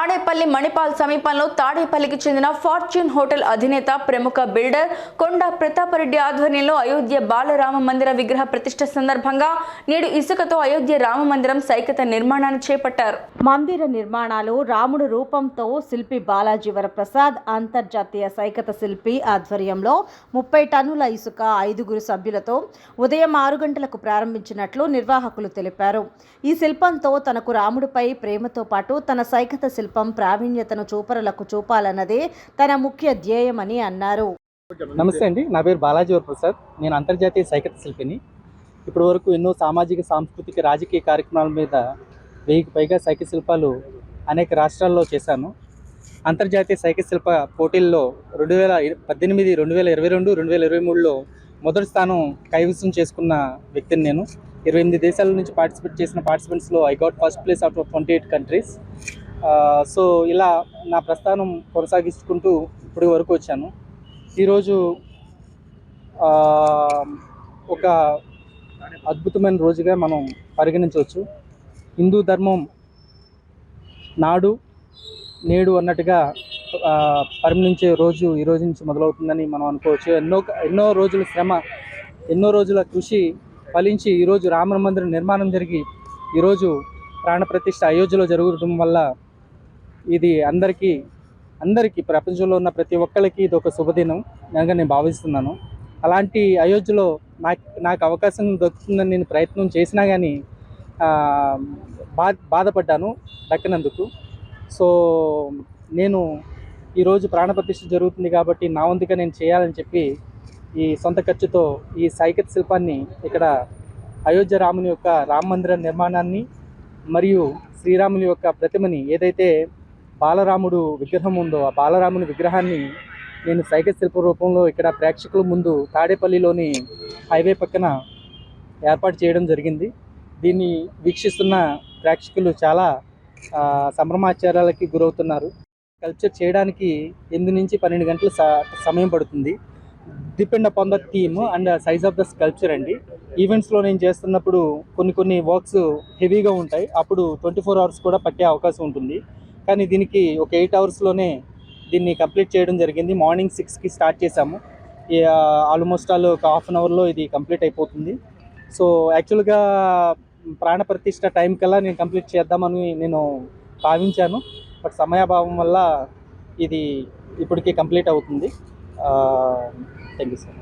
తాడేపల్లి మణిపాల్ సమీపంలో తాడేపల్లికి చెందిన fortune hotel అధినేత ప్రముఖ బిల్డర్ కొండ ప్రతాపరెడ్డి ఆధ్వర్యంలో అయోధ్య బాలరామ మందిర విగ్రహ ప్రతిష్ట సందర్భంగా నేడు ఇసుకతో అయోధ్య రామ మందిరం సైకత నిర్మాణాన్ని చేపట్టారు. మందిర నిర్మాణాలు రాముడు రూపంతో శిల్పి బాలాజీ వరప్రసాద్ అంతర్జాతీయ సైకత శిల్పి ఆధ్వర్యంలో ముప్పై టన్నుల ఇసుక ఐదుగురు సభ్యులతో ఉదయం ఆరు గంటలకు ప్రారంభించినట్లు నిర్వాహకులు తెలిపారు. ఈ శిల్పంతో తనకు రాముడిపై ప్రేమతో పాటు తన సైకత శిల్ప ప్రావీణ్యతను చూపరులకు చూపాలన్నదే తన ముఖ్య ధ్యేయమని అన్నారు. నమస్తే అండి నా పేరు బాలాజీ ప్రసాద్ నేను అంతర్జాతీయ సైకత శిల్పిని. ఇప్పటి వరకు ఎన్నో సామాజిక సాంస్కృతిక రాజకీయ కార్యక్రమాల మీద వెయ్యికి పైగా సైకిల్ శిల్పాలు అనేక రాష్ట్రాల్లో చేశాను. అంతర్జాతీయ సైకిల్ శిల్ప పోటీల్లో రెండు వేల పద్దెనిమిది రెండు వేల ఇరవై రెండు రెండు వేల ఇరవై మూడులో మొదటి స్థానం కైవసం చేసుకున్న వ్యక్తిని నేను. ఇరవై ఎనిమిది దేశాల నుంచి పార్టిసిపేట్ చేసిన పార్టిసిపెంట్స్లో I got first place out of twenty eight countries. So ఇలా నా ప్రస్థానం కొనసాగించుకుంటూ ఇప్పటి వరకు వచ్చాను. ఈరోజు ఒక అద్భుతమైన రోజుగా మనం పరిగణించవచ్చు. హిందూ ధర్మం నాడు నేడు అన్నట్టుగా ఆ, పరిగణించే రోజు ఈ రోజు నుంచి మొదలవుతుందని మనం అనుకోవచ్చు. ఎన్నో ఎన్నో రోజుల శ్రమ ఎన్నో రోజుల కృషి ఫలించి ఈరోజు రామ మందిరం నిర్మాణం జరిగి ఈరోజు ప్రాణప్రతిష్ఠ అయోధ్యలో జరగడం వల్ల ఇది అందరికీ అందరికీ ప్రపంచంలో ఉన్న ప్రతి ఒక్కరికి ఇది ఒక శుభదినం. కనుక నేను భావిస్తున్నాను. అలాంటి అయోధ్యలో నాకు నాకు అవకాశం దొరుకుతుందని నేను ప్రయత్నం చేసినా కానీ బా బాధపడ్డాను దక్కినందుకు. సో నేను ఈరోజు ప్రాణప్రతిష్ఠ జరుగుతుంది కాబట్టి నా వంతుగా నేను చేయాలని చెప్పి ఈ సొంత ఖర్చుతో ఈ సైకత్ శిల్పాన్ని ఇక్కడ అయోధ్య రాముని యొక్క రామ మందిర నిర్మాణాన్ని మరియు శ్రీరాముని యొక్క ప్రతిమని ఏదైతే బాలరాముడు విగ్రహం ఉందో ఆ బాలరాముని విగ్రహాన్ని నేను సైకిల్ శిల్ప రూపంలో ఇక్కడ ప్రేక్షకుల ముందు తాడేపల్లిలోని హైవే పక్కన ఏర్పాటు చేయడం జరిగింది. దీన్ని వీక్షిస్తున్న ప్రేక్షకులు చాలా సంభ్రమాచారాలకి గురవుతున్నారు. కల్చర్ చేయడానికి ఎనిమిది నుంచి పన్నెండు గంటల సమయం పడుతుంది. Depend upon the theme and size of the sculpture అండి. ఈవెంట్స్లో నేను చేస్తున్నప్పుడు కొన్ని కొన్ని వర్క్స్ హెవీగా ఉంటాయి. అప్పుడు ట్వంటీ ఫోర్ అవర్స్ కూడా పట్టే అవకాశం ఉంటుంది. కానీ దీనికి ఒక ఎయిట్ అవర్స్లోనే దీన్ని కంప్లీట్ చేయడం జరిగింది. మార్నింగ్ సిక్స్కి స్టార్ట్ చేశాము. ఆల్మోస్ట్ ఆల్ ఒక హాఫ్ అన్ అవర్లో ఇది కంప్లీట్ అయిపోతుంది. సో యాక్చువల్గా ప్రాణప్రతిష్ఠ టైం కల్లా నేను కంప్లీట్ చేద్దామని నేను భావించాను. బట్ సమయాభావం వల్ల ఇది ఇప్పటికీ కంప్లీట్ అవుతుంది. Thank you sir.